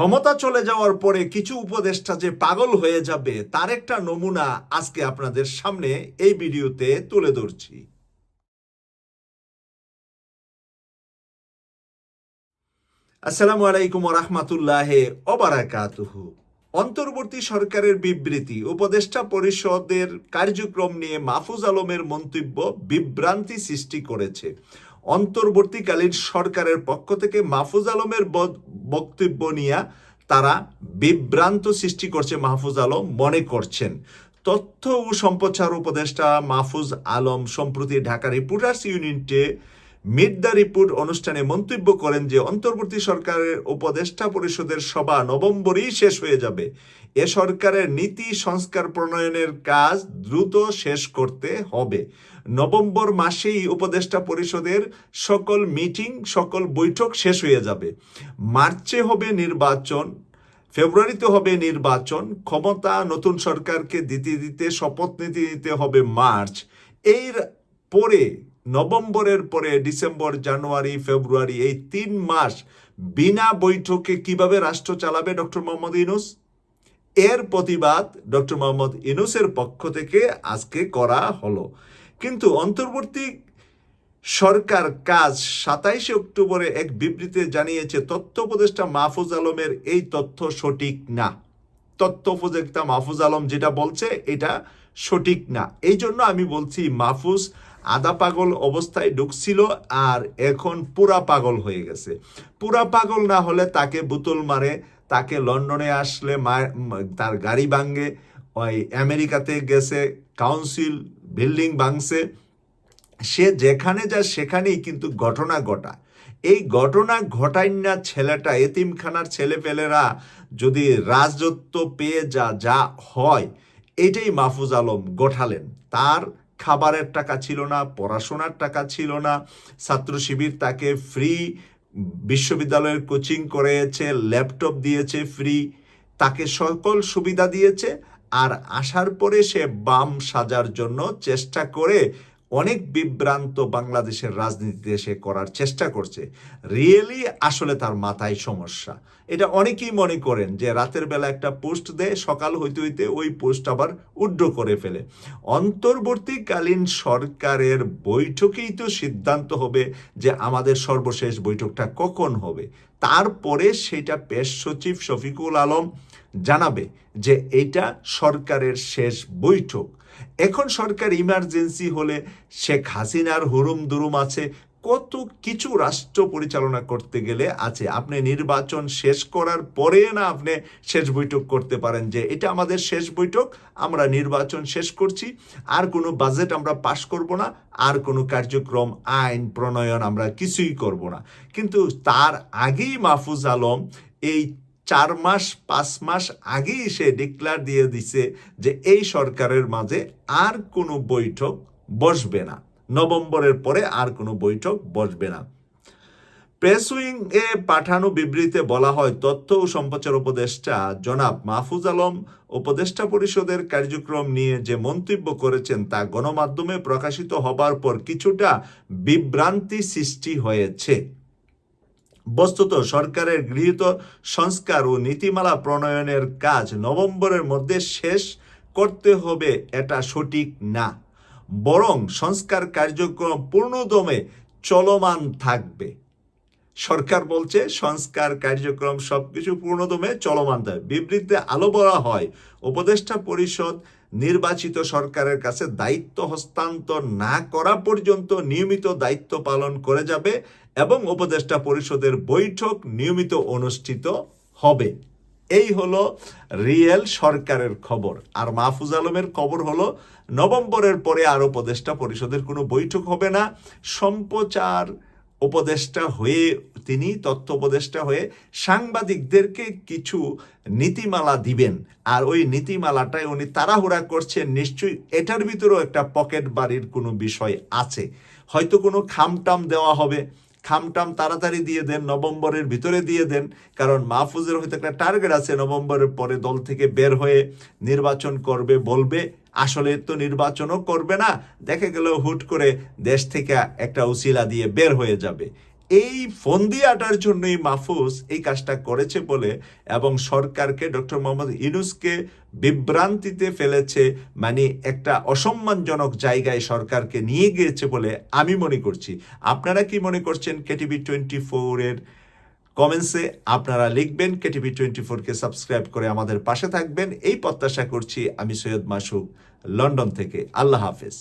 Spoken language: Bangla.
ক্ষমতা চলে যাওয়ার পরে কিছু উপদেষ্টা যে পাগল হয়ে যাবে, তার একটা নমুনা আজকে আপনাদের সামনে এই ভিডিওতে তুলে ধরছি। আসসালামু আলাইকুম রহমতুল্লাহ ওবারাকাতুহু। অন্তর্বর্তী সরকারের বিবৃতি, উপদেষ্টা পরিষদের কার্যক্রম নিয়ে মাহফুজ আলমের মন্তব্য বিভ্রান্তি সৃষ্টি করেছে। অন্তর্বর্তীকালীন সরকারের পক্ষ থেকে মাহফুজ আলমের বক্তব্য নিয়ে তারা বিভ্রান্ত সৃষ্টি করছে মাহফুজ আলম মনে করছেন। তথ্য ও সম্প্রচার উপদেষ্টা মাহফুজ আলম সম্প্রতি ঢাকা রিপোর্টার্স ইউনিটে মিড দ্য রিপোর্ট অনুষ্ঠানে মন্তব্য করেন যে, অন্তর্বর্তী সরকারের উপদেষ্টা পরিষদের সভা নভেম্বরেই শেষ হয়ে যাবে। এ সরকারের নীতি, সংস্কার প্রণয়নের কাজ দ্রুত শেষ করতে হবে। নভেম্বর মাসেই উপদেষ্টা পরিষদের সকল মিটিং, সকল বৈঠক শেষ হয়ে যাবে। মার্চে হবে নির্বাচন, ফেব্রুয়ারিতে হবে নির্বাচন, ক্ষমতা নতুন সরকারকে দিতে দিতে, শপথ নিতে দিতে হবে মার্চ। এর পরে নভেম্বরের পরে ডিসেম্বর, জানুয়ারি, ফেব্রুয়ারি এই তিন মাস বিনা বৈঠকে কীভাবে রাষ্ট্র চালাবে ডক্টর মোহাম্মদ ইনুস এর প্রতিবাদ ডক্টর মোহাম্মদ ইনুসের পক্ষ থেকে আজকে করা হলো। কিন্তু অন্তর্বর্তী সরকার কাজ সাতাইশে অক্টোবরে এক বিবৃতিতে জানিয়েছে, তথ্য উপদেষ্টা মাহফুজ আলমের এই তথ্য সঠিক না। তথ্য উপদেষ্টা মাহফুজ আলম যেটা বলছে, এটা সঠিক না। এই জন্য আমি বলছি, মাহফুজ আদা পাগল অবস্থায় ঢুকছিল আর এখন পুরা পাগল হয়ে গেছে। পুরা পাগল না হলে তাকে বোতল মারে, তাকে লন্ডনে আসলে তার গাড়ি ভাঙ্গে ওই আমেরিকাতে গেছে, কাউন্সিল, বিল্ডিং ভাঙছে। সে যেখানে যায় সেখানেই কিন্তু ঘটনা ঘটা এই ঘটনা ঘটাই না ছেলেটা, এতিমখানার ছেলেপেলেরা যদি রাজত্ব পেয়ে যা যা হয়, এটাই মাহফুজ আলম গঠালেন। তার খাবারের টাকা ছিল না, পড়াশোনার টাকা ছিল না। ছাত্র শিবির তাকে ফ্রি বিশ্ববিদ্যালয়ের কোচিং করেছে ল্যাপটপ দিয়েছে ফ্রি তাকে সকল সুবিধা দিয়েছে। আর আসার পরে সে বাম সাজার জন্য চেষ্টা করে অনেক বিভ্রান্ত বাংলাদেশের রাজনীতিতে সে করার চেষ্টা করছে। রিয়েলি আসলে তার মাথায় সমস্যা। এটা অনেকেই মনে করেন যে রাতের বেলা একটা পোস্ট দেয়, সকাল হইতে হইতে ওই পোস্ট আবার উড্র করে ফেলে। অন্তর্বর্তীকালীন সরকারের বৈঠকেই তো সিদ্ধান্ত হবে যে আমাদের সর্বশেষ বৈঠকটা কখন হবে। তারপরে সেটা পেশ সচিব শফিকুল আলম জানাবে যে এটা সরকারের শেষ বৈঠক। এখন সরকার ইমার্জেন্সি হলে শেখ হাসিনার হুরুম দুরুম আছে। কত কিছু রাষ্ট্র পরিচালনা করতে গেলে আছে। আপনি নির্বাচন শেষ করার পরে না আপনি শেষ বৈঠক করতে পারেন যে, এটা আমাদের শেষ বৈঠক, আমরা নির্বাচন শেষ করছি। আর কোনো বাজেট আমরা পাশ করব না, আর কোনো কার্যক্রম, আইন, প্রণয়ন আমরা কিছুই করব না। কিন্তু তার আগেই মাহফুজ আলম এই চার মাস, পাঁচ মাস আগেই সে ডিক্লার দিয়ে দিছে যে এই সরকারের মাঝে আর কোনো বৈঠক বসবে না। নভেম্বরের পরে আর কোনো বৈঠক বসবে না। প্রেস উইং এ পাঠানো বিবৃতিতে বলা হয়, তথ্য ও সম্প্রচার উপদেষ্টা জনাব মাহফুজ আলম উপদেষ্টা পরিষদের কার্যক্রম নিয়ে যে মন্তব্য করেছেন তা গণমাধ্যমে প্রকাশিত হবার পর কিছুটা বিভ্রান্তি সৃষ্টি হয়েছে। বস্তুত সরকারের গৃহীত সংস্কার ও নীতিমালা প্রণয়নের কাজ নভেম্বরের মধ্যে শেষ করতে হবে এটা সঠিক না। বরং সংস্কার কার্যক্রম পূর্ণদমে চলমান থাকবে। সরকার বলছে, সংস্কার কার্যক্রম সবকিছু পূর্ণদমে চলমান থাকবে। বিবৃতিতে আলো বলা হয়, উপদেষ্টা পরিষদ নির্বাচিত সরকারের কাছে দায়িত্ব হস্তান্তর না করা পর্যন্ত নিয়মিত দায়িত্ব পালন করে যাবে এবং উপদেষ্টা পরিষদের বৈঠক নিয়মিত অনুষ্ঠিত হবে। এই হলো রিয়েল সরকারের খবর। আর মাহফুজ আলমের খবর হলো, নভেম্বরের পরে আর উপদেষ্টা পরিষদের কোনো বৈঠক হবে না। সম্প্রচার উপদেষ্টা হয়ে তিনি তথ্য উপদেষ্টা হয়ে সাংবাদিকদেরকে কিছু নীতিমালা দিবেন। আর ওই নীতিমালাটায় উনি তাড়াহুড়া করছেন, নিশ্চয়ই এটার ভিতরেও একটা পকেট বাড়ির কোনো বিষয় আছে। হয়তো কোনো খামটাম দেওয়া হবে। খামটাম তাড়াতাড়ি দিয়ে দেন, নভেম্বরের ভিতরে দিয়ে দেন। কারণ মাহফুজের হয়তো একটা টার্গেট আছে, নভেম্বরের পরে দল থেকে বের হয়ে নির্বাচন করবে বলবে। আসলে তো নির্বাচনও করবে না, দেখে গেল হুট করে দেশ থেকে একটা উসিলা দিয়ে বের হয়ে যাবে। এই ফন্দি আটার জন্যই মাহফুজ এই কাজটা করেছে বলে এবং সরকারকে ডক্টর মোহাম্মদ ইউনুসকে বিভ্রান্তিতে ফেলেছে মানে একটা অসম্মানজনক জায়গায় সরকারকে নিয়ে গিয়েছে বলে আমি মনে করছি। আপনারা কি মনে করছেন কেটিভি টোয়েন্টি ফোরের কমেন্টসে? আপনারা লিখবেন, কেটিভি টোয়েন্টি ফোরকে সাবস্ক্রাইব করে আমাদের পাশে থাকবেন। এই প্রত্যাশা করছি আমি সৈয়দ মাসুক লন্ডন থেকে। আল্লাহ হাফেজ।